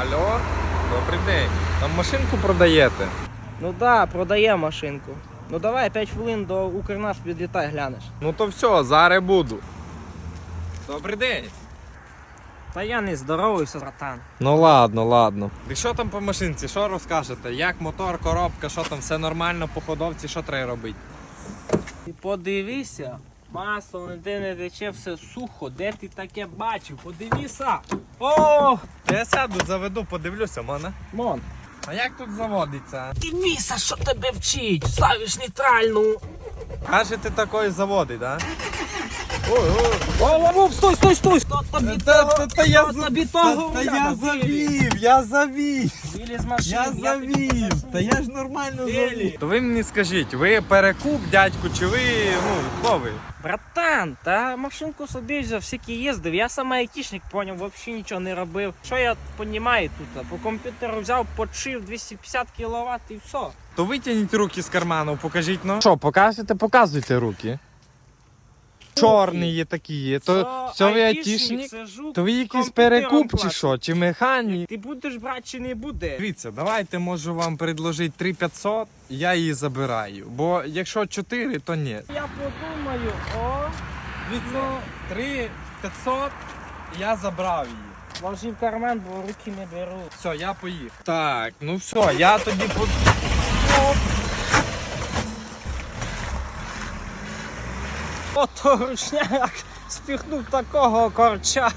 Алло, добрий день. Там машинку продаєте? Ну да, продає машинку. Ну давай 5 хвилин до Укрнаш підлітай, глянеш. Ну то все, зараз буду. Добрий день. Та я не здоровився, братан. Ну ладно, ладно. І що там по машинці? Що розкажете? Як мотор, коробка, що там, все нормально по ходовці, що треба робити? Ти подивися, масло ніде не тече, все сухо, де ти таке бачив? Подивися. О! Я сяду, заведу, подивлюся, мана. Мон. А як тут заводиться? Дивися, що тебе вчить. Ставиш нейтральну. Кажете, такої заводить, так? Ой, ой. О, о, о, стой, стой, стой! Та, та, та я за- та- та я завів, я завів. Білі з машини. Я завів, та я ж нормально завів. То ви мені скажіть, ви перекуп, дядьку, чи ви, ну, хто ви? Братан, та машинку собі взяв, всякі їздив. Я сам айтішник, поняв, взагалі нічого не робив. Що я розумію тут? По комп'ютеру взяв, подшив 250 кВт і все. То витягніть руки з карману, покажіть, ну. Що, покажете, показуйте руки. Чорний є такі є. То все ви айтішник? це жук. То ви якийсь комп'ютером перекуп чи платить. що? Чи механік? Ти будеш брати чи не буде? Дивіться, давайте можу вам предложити 3500, я її забираю. Бо якщо 4, то ні. Я подумаю, о, Дивіться, 3500, я забрав її. ложи в карман, бо руки не беру. Все, я поїхав. Так, ну все, я тоді по. Ото ручняк спіхнув такого корча.